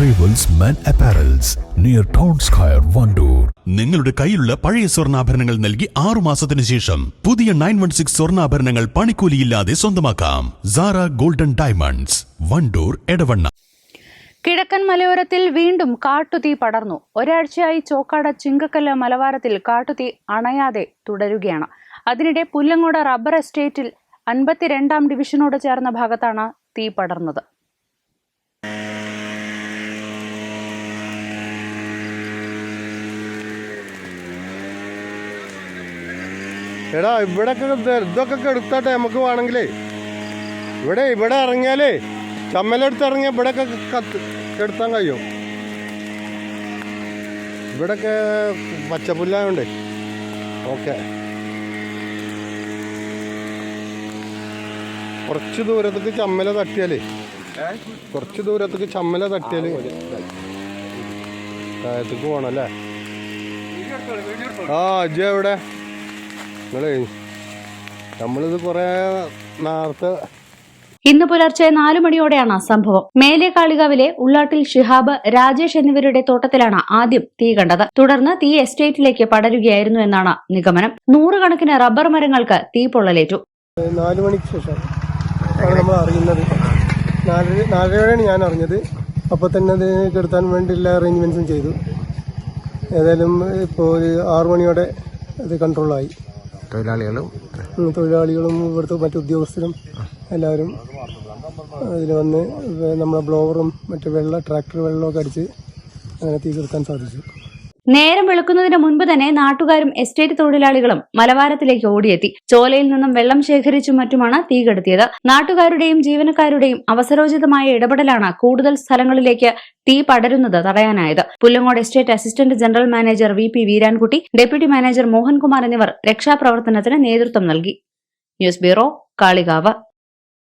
Men Apparels near Town Square, Vandoor. നിങ്ങളുടെ കയ്യിലുള്ള പഴയ സ്വർണാഭരണങ്ങൾ നൽകി ആറു മാസത്തിന് ശേഷം പുതിയ നയൻ വൺ സിക്സ് സ്വർണാഭരണങ്ങൾ പണിക്കൂലിയില്ലാതെ സ്വന്തമാക്കാം. Sara golden diamonds Wandoor Edavanna. കിഴക്കൻ മലയോരത്തിൽ വീണ്ടും കാട്ടുതീ പടർന്നു. ഒരാഴ്ചയായി ചോക്കാട ചിങ്കക്കല്ല് മലവാരത്തിൽ കാട്ടുതീ അണയാതെ തുടരുകയാണ്. അതിനിടെ പുല്ലങ്ങോട് റബ്ബർ എസ്റ്റേറ്റിൽ അൻപത്തിരണ്ടാം ഡിവിഷനോട് ചേർന്ന ഭാഗത്താണ് തീ പടർന്നത്. എടാ ഇവിടൊക്കെ ഇത് ഇതൊക്കെ കെടുത്താട്ടെ നമുക്ക് വേണമെങ്കിലേ. ഇവിടെ ഇവിടെ ഇറങ്ങിയാലേ ചമ്മലെടുത്ത് ഇറങ്ങിയാൽ ഇവിടെയൊക്കെ കത്ത് കെടുത്താൻ കഴിയും. ഇവിടൊക്കെ പച്ചപ്പുല്ലായോണ്ടേ. ഓക്കെ. കുറച്ച് ദൂരത്തേക്ക് ചമ്മല തട്ടിയാലേ. കുറച്ച് ദൂരത്തേക്ക് ചമ്മല തട്ടിയാൽ താഴത്തേക്ക് അല്ലേ? ആ അജ്ജ എവിടെ? നിങ്ങളേ നമ്മളിത് കുറേ നേരത്തെ ഇന്ന് പുലർച്ചെ നാലു മണിയോടെയാണ് സംഭവം. മേലെ കാളികാവിലെ ഉള്ളാട്ടിൽ ഷിഹാബ് രാജേഷ് എന്നിവരുടെ തോട്ടത്തിലാണ് ആദ്യം തീ കണ്ടത്. തുടർന്ന് തീ എസ്റ്റേറ്റിലേക്ക് പടരുകയായിരുന്നു എന്നാണ് നിഗമനം. നൂറുകണക്കിന് റബ്ബർ മരങ്ങൾക്ക് തീ പൊള്ളലേറ്റു. നാലു മണിക്ക് ശേഷം നമ്മൾ അറിയുന്നത്. നാലര നാലരയോടെയാണ് ഞാൻ അറിഞ്ഞത്. അപ്പോൾ തന്നെ അത് കെടുത്താൻ വേണ്ടിയുള്ള അറേഞ്ച്മെന്റ്സും ചെയ്തു. ഏതായാലും ഇപ്പോൾ ഒരു ആറു മണിയോടെ അത് കൺട്രോളായി തൊഴിലാളികളും തൊഴിലാളികളും ഇവിടുത്തെ മറ്റു ഉദ്യോഗസ്ഥരും എല്ലാവരും അതിൽ വന്ന് നമ്മുടെ ബ്ലോവറും മറ്റു വെള്ള ട്രാക്ടർ വെള്ളമൊക്കെ അടിച്ച് അങ്ങനെ തീ കെടുത്താൻ സാധിച്ചു. നേരം വെളുക്കുന്നതിന് മുൻപ് തന്നെ നാട്ടുകാരും എസ്റ്റേറ്റ് തൊഴിലാളികളും മലവാരത്തിലേക്ക് ഓടിയെത്തി. ചോലയിൽ നിന്നും വെള്ളം ശേഖരിച്ചും മറ്റുമാണ് തീ കെടുത്തിയത്. നാട്ടുകാരുടെയും ജീവനക്കാരുടെയും അവസരോചിതമായ ഇടപെടലാണ് കൂടുതൽ സ്ഥലങ്ങളിലേക്ക് തീ പടരുന്നത് തടയാനായത്. Pullangode estate assistant general manager V P Veerankutty deputy manager Mohankumar എന്നിവർ രക്ഷാപ്രവർത്തനത്തിന് നേതൃത്വം നൽകി. News bureau Kalikavu.